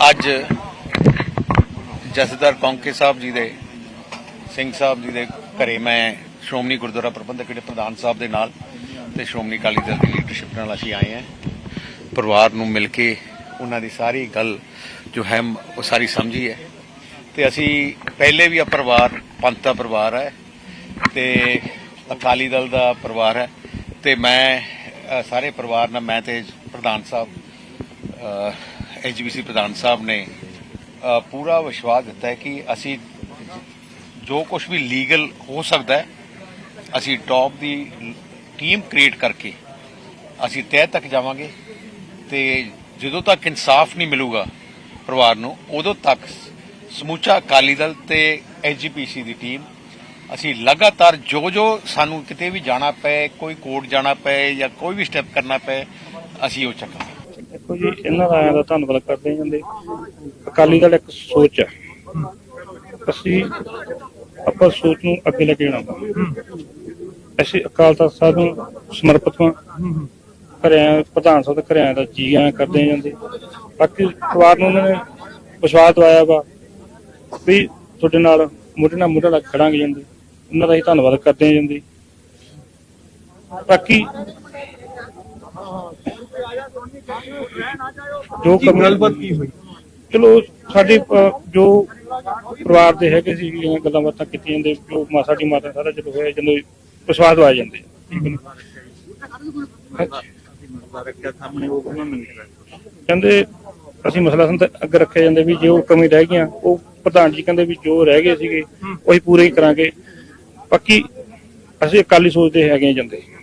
ਅੱਜ ਜਸਦਰ ਕੌਂਕੇ ਸਾਹਿਬ ਜੀ ਦੇ, ਸਿੰਘ ਸਾਹਿਬ ਜੀ ਦੇ ਘਰੇ ਮੈਂ ਸ਼੍ਰੋਮਣੀ ਗੁਰਦੁਆਰਾ ਪ੍ਰਬੰਧਕ ਕਮੇਟੀ ਪ੍ਰਧਾਨ ਸਾਹਿਬ ਦੇ ਨਾਲ ਤੇ ਸ਼੍ਰੋਮਣੀ ਅਕਾਲੀ ਦਲ ਦੀ ਲੀਡਰਸ਼ਿਪ ਨਾਲ ਅਸੀਂ ਆਏ ਹਾਂ। ਪਰਿਵਾਰ ਨੂੰ ਮਿਲ ਕੇ ਉਹਨਾਂ ਦੀ ਸਾਰੀ ਗੱਲ ਜੋ ਹੈ, ਉਹ ਸਾਰੀ ਸਮਝੀ ਹੈ। ਤੇ ਅਸੀਂ ਪਹਿਲੇ ਵੀ ਆ ਪਰਿਵਾਰ, ਪੰਥ ਦਾ ਪਰਿਵਾਰ ਹੈ ਤੇ ਅਕਾਲੀ ਦਲ ਦਾ ਪਰਿਵਾਰ ਹੈ ਤੇ ਮੈਂ ਸਾਰੇ ਪਰਿਵਾਰ ਨਾਲ ਮੈਂ ਤੇ ਪ੍ਰਧਾਨ ਸਾਹਿਬ ਐਜੀਬੀਸੀ ਪ੍ਰਧਾਨ ਸਾਹਿਬ ਨੇ ਪੂਰਾ ਵਿਸ਼ਵਾਸ ਦਿੱਤਾ ਹੈ ਕਿ ਅਸੀਂ ਜੋ ਕੁਝ ਵੀ ਲੀਗਲ ਹੋ ਸਕਦਾ ਹੈ, ਅਸੀਂ ਟੌਪ ਦੀ ਟੀਮ ਕ੍ਰੀਏਟ ਕਰਕੇ ਅਸੀਂ ਤਹਿ ਤੱਕ ਜਾਵਾਂਗੇ ਤੇ ਜਦੋਂ ਤੱਕ ਇਨਸਾਫ ਨਹੀਂ ਮਿਲੂਗਾ ਪਰਿਵਾਰ ਨੂੰ, ਉਦੋਂ ਤੱਕ ਸਮੂਚਾ ਅਕਾਲੀ ਦਲ ਤੇ ਐਜੀਪੀਸੀ ਦੀ ਟੀਮ ਅਸੀਂ ਲਗਾਤਾਰ ਜੋ ਜੋ ਸਾਨੂੰ ਕਿਤੇ ਵੀ ਜਾਣਾ ਪਏ, ਕੋਈ ਕੋਰਟ ਜਾਣਾ ਪਏ ਜਾਂ ਕੋਈ ਵੀ ਸਟੈਪ ਕਰਨਾ ਪਏ, ਅਸੀਂ ਉਹ ਚੱਕਾਂਗੇ। ਦੇਖੋ ਜੀ, ਇਹਨਾਂ ਦਾ ਦਾ ਧੰਨਵਾਦ ਕਰਦੇ ਜਾਂਦੇ ਅਕਾਲੀ ਦਲ ਇੱਕ ਸੋਚ ਹੈ ਅਸੀਂ ਆਪਾਂ ਸੋਚ ਨੂੰ ਅੱਗੇ ਲੈ ਕੇ ਜਾਣਾ ਅਸੀਂ ਅਕਾਲ ਤਖਤ ਸਾਹਿਬ ਨੂੰ ਸਮਰਪਿਤ ਹਾਂ। ਘਰਿਆਂ, ਪ੍ਰਧਾਨ ਸਾਹਿਬ ਦੇ ਘਰਿਆਂ ਦਾ ਜੀ ਆਇਆਂ ਕਰਦੇ ਜਾਂਦੇ ਬਾਕੀ ਪਰਿਵਾਰ ਨੂੰ ਉਹਨਾਂ ਨੇ ਵਿਸ਼ਵਾਸ ਦਵਾਇਆ ਵਾ ਵੀ ਤੁਹਾਡੇ ਨਾਲ ਮੋਢੇ ਨਾਲ ਮੋਢਾ ਲੱਗ ਖੜਾਂਗੇ ਜਾਂਦੇ ਉਹਨਾਂ ਦਾ ਹੀ ਧੰਨਵਾਦ ਕਰਦੇ ਹਾਂ ਜਾਂਦੇ ਬਾਕੀ ਜੋ ਗੱਲਬਾਤ ਕੀ ਹੋਈ? ਚਲੋ ਸਾਡੇ ਅ, ਜੋ ਪਰਿਵਾਰ ਦੇ ਹੈਗੇ ਸੀ ਜਿਹੜੀਆਂ ਗੱਲਾਂ ਬਾਤਾਂ ਕੀਤੀਆਂ ਜਾਂਦੇ ਜੋ ਮਾ ਸਾਡੀ ਮਾਤਾ ਸਾਰਾ ਚਲੋ ਹੋਇਆ ਜਦੋਂ ਵਿਸ਼ਵਾਸ ਜਾਂਦੇ ਆ, ਠੀਕ ਹੈ ਨਾ? ਰੱਖਿਆ ਸਾਹਮਣੇ ਉਹ ਉਹਨਾਂ ਨੇ ਕਹਿੰਦੇ ਅਸੀਂ ਮਸਲਾ ਸੰਤ ਅੱਗੇ ਰੱਖਿਆ ਜਾਂਦੇ ਵੀ ਜੋ ਕਮੀ ਰਹਿ ਗਈਆਂ ਉਹ ਪ੍ਰਧਾਨ ਜੀ ਕਹਿੰਦੇ ਵੀ ਜੋ ਰਹਿ ਗਏ ਸੀਗੇ ਉਹੀ ਪੂਰੇ ਹੀ ਕਰਾਂਗੇ। ਬਾਕੀ ਅਸੀਂ ਅਕਾਲੀ ਸੋਚਦੇ ਹੈਗੇ ਹਾਂ ਜਾਂਦੇ।